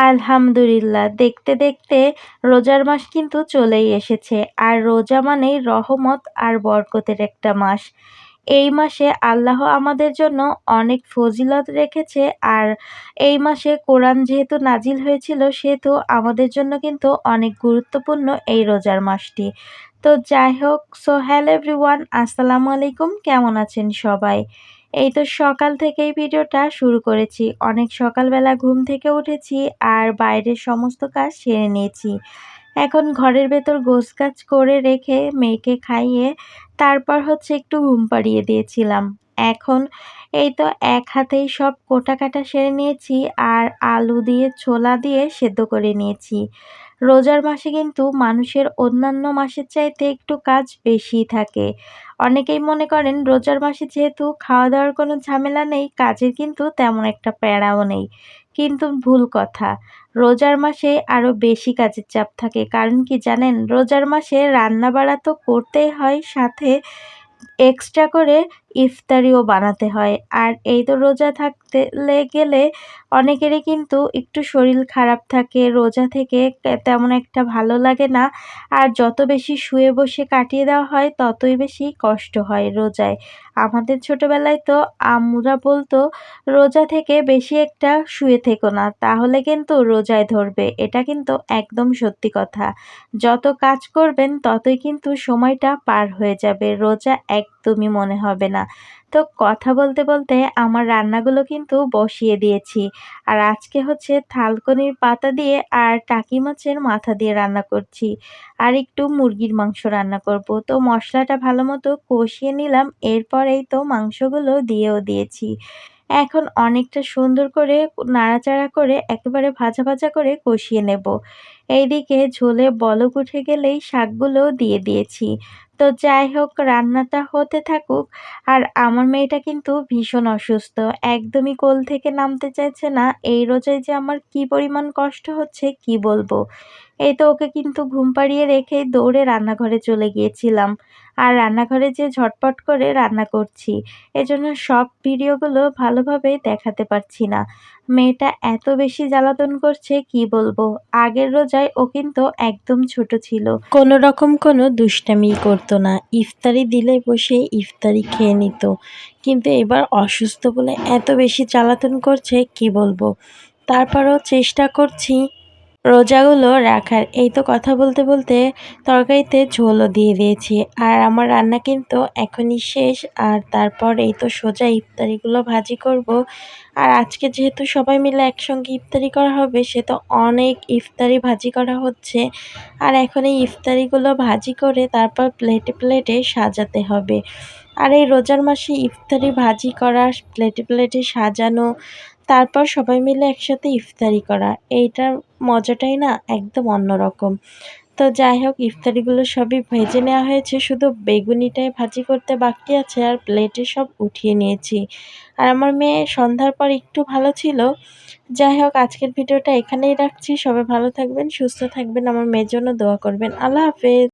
আলহামদুলিল্লাহ। দেখতে দেখতে রোজার মাস কিন্তু চলেই এসেছে। আর রোজা মানেই রহমত আর বরকতের একটা মাস। এই মাসে আল্লাহ আমাদের জন্য অনেক ফজিলত রেখেছে। আর এই মাসে কোরআন যেহেতু নাজিল হয়েছিল, সেহেতু আমাদের জন্য কিন্তু অনেক গুরুত্বপূর্ণ এই রোজার মাসটি। তো যাই হোক সো হ্যালো এভরিওয়ান আসসালামু আলাইকুম, কেমন আছেন সবাই? এই তো সকাল থেকেই ভিডিওটা শুরু করেছি। অনেক সকালবেলা ঘুম থেকে উঠেছি আর বাইরের সমস্ত কাজ সেরে নিয়েছি। এখন ঘরের ভেতর গোছ কাজ করে রেখে মেয়েকে খাইয়ে তারপর হচ্ছে একটু ঘুম পাড়িয়ে দিয়েছিলাম। এখন এই তো এক হাতেই সব কোটা কাটা সেরে নিয়েছি আর আলু দিয়ে ছোলা দিয়ে সেদ্ধ করে নিয়েছি। রোজার মাসে কিন্তু মানুষের অন্যান্য মাসের চাইতে একটু কাজ বেশি থাকে। অনেকেই মনে করেন রোজার মাসে যেহেতু খাওয়া দাওয়ার কোনো ঝামেলা নেই, কাজের কিন্তু তেমন একটা প্যারাও নেই। কিন্তু ভুল কথা, রোজার মাসে আরও বেশি কাজের চাপ থাকে। কারণ কি জানেন, রোজার মাসে রান্না বাড়া তো করতেই হয়, সাথে এক্সট্রা করে ইফতারিও বানাতে হয়। আর এই তো রোজা থাকতে গেলে অনেকেরই কিন্তু একটু শরীর খারাপ থাকে, রোজা থেকে তেমন একটা ভালো লাগে না। আর যত বেশি শুয়ে বসে কাটিয়ে দেওয়া হয়, ততই বেশি কষ্ট হয় রোজায়। আমাদের ছোটোবেলায় তো আমরা বলতো, রোজা থেকে বেশি একটা শুয়ে থেকো না, তাহলে কিন্তু রোজায় ধরবে। এটা কিন্তু একদম সত্যি কথা। যত কাজ করবেন, ততই কিন্তু সময়টা পার হয়ে যাবে। রোজা একদমই মনে হবে না। তো কথা বলতে বলতে আমার রান্নাগুলো কিন্তু বসিয়ে দিয়েছি। আর আজকে হচ্ছে থালকনির পাতা দিয়ে আর টাকি মাছের মাথা দিয়ে রান্না করছি। আর একটু মুরগির মাংস রান্না করব। তো মশলাটা ভালো মতো কষিয়ে নিলাম। এরপরেই তো মাংসগুলো দিয়েও দিয়েছি। এখন অনেকটা সুন্দর করে নাড়াচাড়া করে একেবারে ভাজা ভাজা করে কষিয়ে নেব। এইদিকে ঝোলে বলক উঠে গেলেই শাকগুলো দিয়ে দিয়েছি। তো যাই হোক, রান্নাটা হতে থাকুক। আর আমার মেয়েটা কিন্তু ভীষণ অসুস্থ। একদমই কোল থেকে নামতে চাইছে না। এই রোজায় যে আমার কি পরিমাণ কষ্ট হচ্ছে, কি বলব? এই তো ওকে কিন্তু ঘুম পাড়িয়ে রেখে দৌড়ে রান্নাঘরে চলে গিয়েছিলাম। আর রান্নাঘরে যে ঝটপট করে রান্না করছি, এজন্য সব ভিডিওগুলো ভালোভাবে দেখাতে পারছি না। মেয়েটা এত বেশি জ্বালাতন করছে, কি বলব? আগের রোজায় ও কিন্তু একদম ছোট ছিল। কোনো রকম কোনো দুষ্টামি করতো না। ইফতারি দিলে বসে ইফতারি খেয়ে নিত। কিন্তু এবার অসুস্থ বলে এত বেশি জ্বালাতন করছে, কি বলব? তারপরও চেষ্টা করছি রোজাগুলো রাখার। এই তো কথা বলতে বলতে তরকারিতে ঝোলও দিয়ে দিয়েছি। আর আমার রান্না কিন্তু এখনই শেষ। আর তারপর এই তো সোজা ইফতারিগুলো ভাজি করব। আর আজকে যেহেতু সবাই মিলে একসঙ্গে ইফতারি করা হবে সে তো অনেক ইফতারি ভাজি করা হচ্ছে। আর এখন এই ইফতারিগুলো ভাজি করে তারপর প্লেটে প্লেটে সাজাতে হবে। আর এই রোজার মাসে ইফতারি ভাজি করা প্লেটে প্লেটে সাজানো তারপর সবাই মিলে একসাথে ইফতারি করা। এইটার মজাটাই না একদম অন্যরকম। তো যাই হোক, ইফতারিগুলো সবই ভেজে নেওয়া হয়েছে। শুধু বেগুনিটাই ভাজি করতে বাকি আছে আর প্লেটে সব উঠিয়ে নিয়েছি। আর আমার মেয়ে সন্ধ্যার পর একটু ভালো ছিল। যাই হোক, আজকের ভিডিওটা এখানেই রাখছি। সবাই ভালো থাকবেন, সুস্থ থাকবেন। আমার মেয়ের জন্য দোয়া করবেন। আল্লাহ হাফেজ।